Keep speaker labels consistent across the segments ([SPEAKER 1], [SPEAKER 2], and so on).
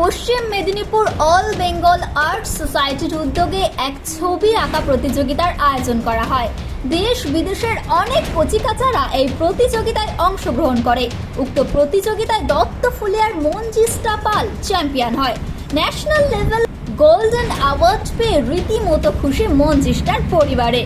[SPEAKER 1] পশ্চিম Medinipur all Bengal art সোসাইটির উদ্যোগে এক ছবি আঁকা প্রতিযোগিতার আয়োজন করা হয়। দেশ বিদেশের অনেক কচিকাচারা এই প্রতিযোগিতায় অংশগ্রহণ করে। উক্ত প্রতিযোগিতায় দত্ত ফুলিয়ার মঞ্জিস্টা পাল চ্যাম্পিয়ন হয়। ন্যাশনাল লেভেল গোল্ডেন অ্যাওয়ার্ড পেয়ে রীতিমতো খুশি মঞ্জিস্টার পরিবারে।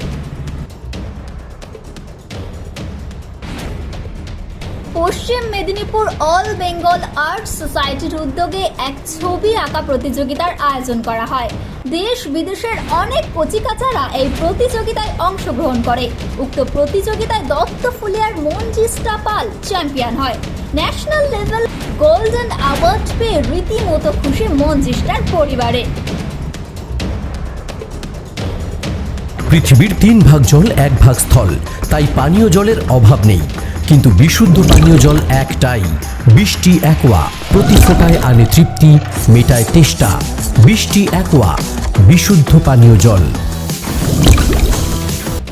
[SPEAKER 1] পশ্চিম মেদিনীপুর অল বেঙ্গল আর্ট সোসাইটির উদ্যোগে এক ছবি আঁকা প্রতিযোগিতার আয়োজন করা হয়। দেশ বিদেশের অনেক কচিকাচারা এই প্রতিযোগিতায় অংশগ্রহণ করে। উক্ত প্রতিযোগিতায় দত্ত ফুলিয়ার মঞ্জিস্টা পাল চ্যাম্পিয়ন হয়। ন্যাশনাল লেভেল গোল্ডেন অ্যাওয়ার্ড পেয়ে রীতিমতো খুশি মঞ্জিস্টার পরিবারে।
[SPEAKER 2] পৃথিবীর তিন ভাগ জল এক ভাগ স্থল, তাই পানীয় জলের অভাব নেই। কিন্তু বিশুদ্ধ পানীয় জল একটাই। বৃষ্টি একোয়া প্রতি ফোটায় আনে তৃপ্তি মেটায় তেষ্টা। বৃষ্টি একোয়া বিশুদ্ধ পানীয় জল।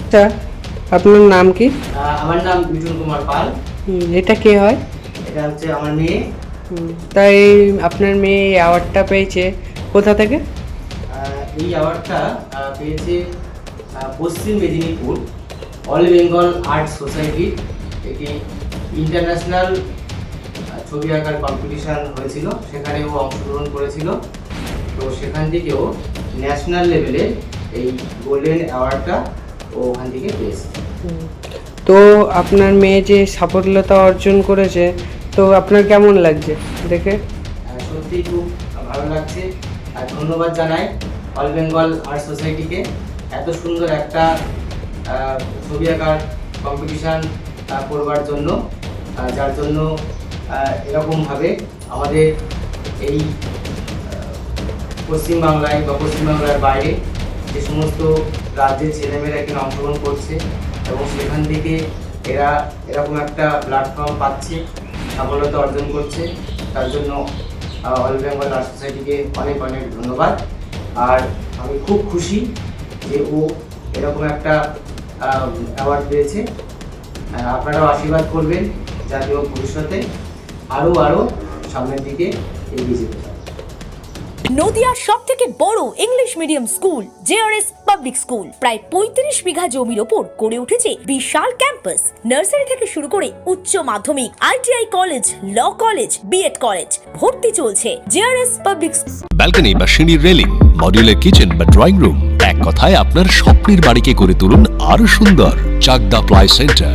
[SPEAKER 3] আচ্ছা আপনার নাম কি?
[SPEAKER 4] আমার নাম মিঠুন কুমার পাল।
[SPEAKER 3] এটা কে হয়?
[SPEAKER 4] এটা হচ্ছে আমার মেয়ে।
[SPEAKER 3] তাই আপনার মেয়ে এই অ্যাওয়ার্ডটা পেয়েছে। কোথা থেকে?
[SPEAKER 4] এই অ্যাওয়ার্ডটা পেয়েছে পশ্চিম মেদিনীপুর অল বেঙ্গল আর্ট সোসাইটির একটি ইন্টারন্যাশনাল ছবি আঁকার কম্পিটিশান হয়েছিল। সেখানে ও অংশগ্রহণ করেছিল। তো সেখান থেকেও ন্যাশনাল লেভেলে এই গোল্ডেন অ্যাওয়ার্ডটা ও ওখান থেকে পেয়েছে।
[SPEAKER 3] তো আপনার মেয়ে যে সাফল্যতা অর্জন করেছে তো আপনার কেমন লাগছে দেখে?
[SPEAKER 4] সত্যিই খুব ভালো লাগছে। আর ধন্যবাদ জানাই অল বেঙ্গল আর্ট সোসাইটিকে এত সুন্দর একটা ছবি আঁকার কম্পিটিশান করবার জন্য যার জন্য এরকমভাবে আমাদের এই পশ্চিমবাংলায় বা পশ্চিমবাংলার বাইরে যে সমস্ত রাজ্যের ছেলেমেয়েরা এখানে অংশগ্রহণ করছে এবং সেখান থেকে এরা এরকম একটা প্ল্যাটফর্ম পাচ্ছে সফলতা অর্জন করছে, তার জন্য অল বেঙ্গল আর্ট সোসাইটিকে অনেক অনেক ধন্যবাদ। আর আমি খুব খুশি যে ও এরকম একটা অ্যাওয়ার্ড পেয়েছে। আপনারাও আশীর্বাদ করবেন যাতে ও ভবিষ্যতে আরও আরও সামনের দিকে এগিয়ে যেতে পারে।
[SPEAKER 5] নদিয়ার সব থেকে বড় English medium school JRS public school প্রায় পঁয়ত্রিশ বিঘা জমির ওপর গড়ে উঠেছে বিশাল ক্যাম্পাস নার্সারি থেকে শুরু করে উচ্চ মাধ্যমিক ITI college law college B Ed college ভর্তি চলছে জেআরএস পাবলিক
[SPEAKER 6] ব্যালকনি বা সিঁড়ির রেলিং মডিউলার কিচেন বা ড্রয়িং রুম এক কথায় আপনার স্বপ্নের বাড়িকে করে তুলুন আরও সুন্দর Chakdah ply centre.